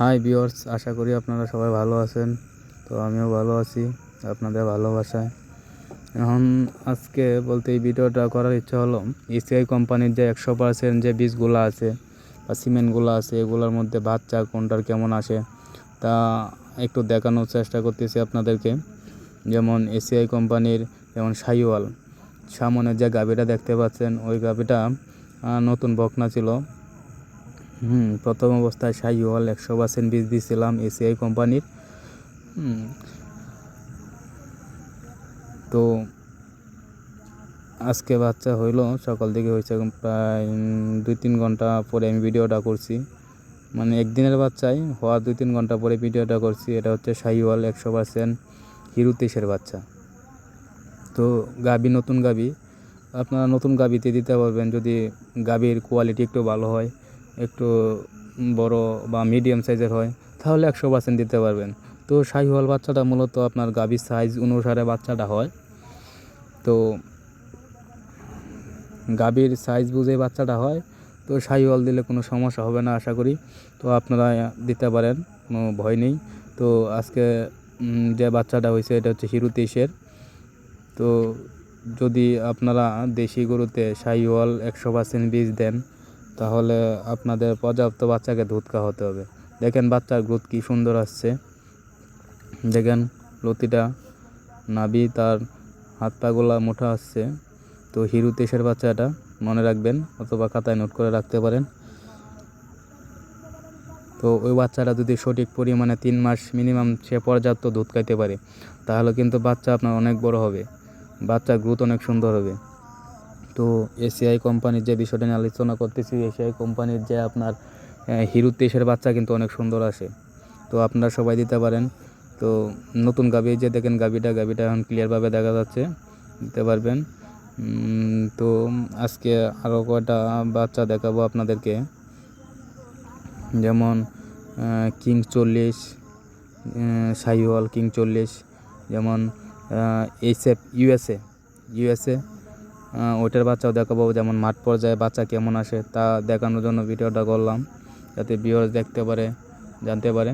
High বিয়ার্স আশা করি আপনারা সবাই ভালো আছেন। তো আমিও ভালো আছি আপনাদের ভালোবাসায়। এখন আজকে বলতে এই ভিডিওটা করার ইচ্ছা হলো এসিআই কোম্পানির যে একশো পার্সেন্ট যে বীজগুলো আছে বা সিমেন্টগুলো আছে এগুলোর মধ্যে বাচ্চা কোনটার কেমন আসে তা একটু দেখানোর চেষ্টা করতেছি আপনাদেরকে। যেমন এসিআই কোম্পানির যেমন সাইওয়াল সামনে যে গাভিটা দেখতে পাচ্ছেন ওই আহ, নতুন বকনা ছিল। হুম, প্রথম অবস্থায় শাহিওয়াল একশো পার্সেন্ট বীজ দিয়েছিলাম এসিআই কোম্পানির। তো আজকে বাচ্চা হইল, সকাল থেকে হয়েছে এখন প্রায় দুই তিন ঘণ্টা পরে আমি ভিডিওটা করছি। মানে একদিনের বাচ্চাই হওয়ার দুই তিন ঘণ্টা পরে ভিডিওটা করছি, এটা হচ্ছে শাহিওয়াল একশো পার্সেন্ট হিরু তেইশের বাচ্চা। তো গাবি নতুন গাবি, আপনারা নতুন গাবিতে দিতে পারবেন যদি গাবির কোয়ালিটি একটু ভালো হয়। একটু বড় বা মিডিয়াম সাইজের হয়, তাহলে একশো পার্সেন্ট দিতে পারবেন। তো শাহিওয়াল বাচ্চাটা মূলত আপনার গাবির সাইজ অনুসারে বাচ্চাটা হয়। তো গাবির সাইজ বুঝে বাচ্চাটা হয়, তো শাহিওয়াল দিলে কোনো সমস্যা হবে না আশা করি। তো আপনারা দিতে পারেন, কোনো ভয় নেই। তো আজকে যে বাচ্চাটা হয়েছে, এটা হচ্ছে হিরু তেইশের। তো যদি আপনারা দেশি গরুতে শাহিওয়াল একশো পার্সেন্ট বীজ দেন তাহলে আপনাদের পর্যাপ্ত বাচ্চাকে দুধ খাওয়াতে হবে। দেখেন বাচ্চার গ্রোথ কী সুন্দর আসছে। দেখেন লতিটা, নাভি তার হাত পাগুলা মোটা আসছে। তো হিরু তেইশের বাচ্চাটা মনে রাখবেন অথবা খাতায় নোট করে রাখতে পারেন। তো ওই বাচ্চাটা যদি সঠিক পরিমাণে তিন মাস মিনিমাম সে পর্যাপ্ত দুধ খাইতে পারে, তাহলে কিন্তু বাচ্চা আপনার অনেক বড় হবে। বাচ্চার গ্রোথ অনেক সুন্দর হবে। তো এসিআই কোম্পানির যে বিষয়টা নিয়ে আলোচনা করতেছি এসিআই কোম্পানির যে আপনার হিরু তেইশের বাচ্চা কিন্তু অনেক সুন্দর আসে। তো আপনারা সবাই দিতে পারেন। তো নতুন গাভি যে দেখেন গাভিটা গাভিটা এখন ক্লিয়ারভাবে দেখা যাচ্ছে, দিতে পারবেন। তো আজকে আরও কয়টা বাচ্চা দেখাবো আপনাদেরকে। যেমন কিং চল্লিশ সাইওয়াল কিং চল্লিশ, যেমন এইসএফ ইউএসএ ইউএসএ ওইটার বাচ্চাও দেখাবো, যেমন মাঠ পর্যায়ে বাচ্চা কেমন আসে তা দেখানোর জন্য ভিডিওটা করলাম, যাতে ভিউয়ার্স দেখতে পারে, জানতে পারে।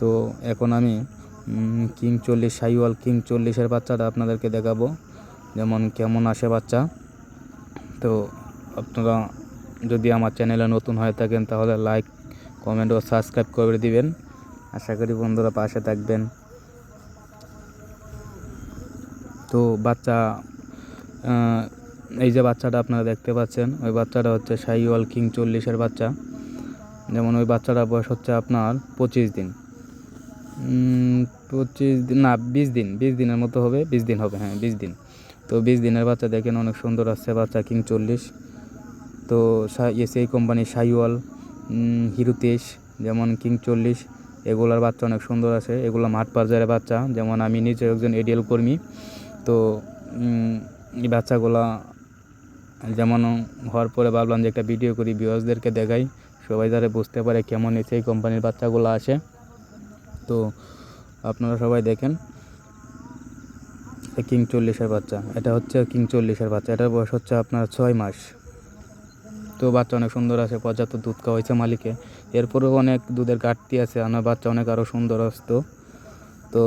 তো এখন আমি কিং চল্লিশ, সাইওয়াল কিং চল্লিশের বাচ্চাটা আপনাদেরকে দেখাবো, যেমন কেমন আসে বাচ্চা। তো আপনারা যদি আমার চ্যানেলে নতুন হয়ে থাকেন, তাহলে লাইক কমেন্ট ও সাবস্ক্রাইব করে দিবেন। আশা করি বন্ধুরা পাশে থাকবেন। তো বাচ্চা এই যে বাচ্চাটা আপনারা দেখতে পাচ্ছেন, ওই বাচ্চাটা হচ্ছে শাহিওয়াল কিং চল্লিশের বাচ্চা। যেমন ওই বাচ্চাটার বয়স হচ্ছে আপনার পঁচিশ দিন। পঁচিশ দিন, না, বিশ দিন, বিশ দিনের মতো হবে, বিশ দিন হবে হ্যাঁ বিশ দিন। তো বিশ দিনের বাচ্চা দেখেন অনেক সুন্দর আসছে, বাচ্চা কিং চল্লিশ। তো এসিআই কোম্পানির সাইওয়াল হিরো তেইশ যেমন কিং চল্লিশ, এগুলার বাচ্চা অনেক সুন্দর আছে। এগুলো মাঠ পর্যায়ের বাচ্চা, যেমন আমি নিজে একজন এডিএল কর্মী। তো এই বাচ্চাগুলা যেমন হওয়ার পরে ভাবলাম যে একটা ভিডিও করি ভিউয়ার্সদেরকে দেখাই। সবাই যারা বুঝতে পারে কেমন এসিআই কোম্পানির বাচ্চাগুলো আসে তো আপনারা সবাই দেখেন কিং চল্লিশের বাচ্চা। এটা হচ্ছে কিং চল্লিশের বাচ্চা। এটার বয়স হচ্ছে আপনার ছয় মাস। তো বাচ্চা অনেক সুন্দর আছে, পর্যাপ্ত দুধ খাওয়াইছে মালিকে। এরপরেও অনেক দুধের ঘাটতি আছে আমার বাচ্চা অনেক আরও সুন্দর আসতো তো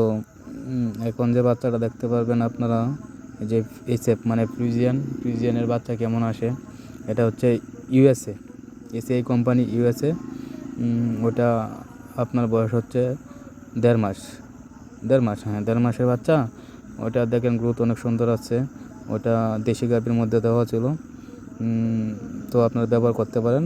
এখন যে বাচ্চাটা দেখতে পারবেন আপনারা এই যে এসএফ মানে ফ্রিজিয়ান ফ্রিজিয়ানের বাচ্চা কেমন আসে? এটা হচ্ছে ইউএসএ এসিআই কোম্পানি ইউএসএ ওটা আপনার বয়স হচ্ছে দেড় মাস দেড় মাস হ্যাঁ দেড় মাসের বাচ্চা। ওটা দেখেন গ্রোথ অনেক সুন্দর আছে। ওটা দেশি গাভীর মধ্যে দেওয়া ছিল। তো আপনারা ব্যবহার করতে পারেন।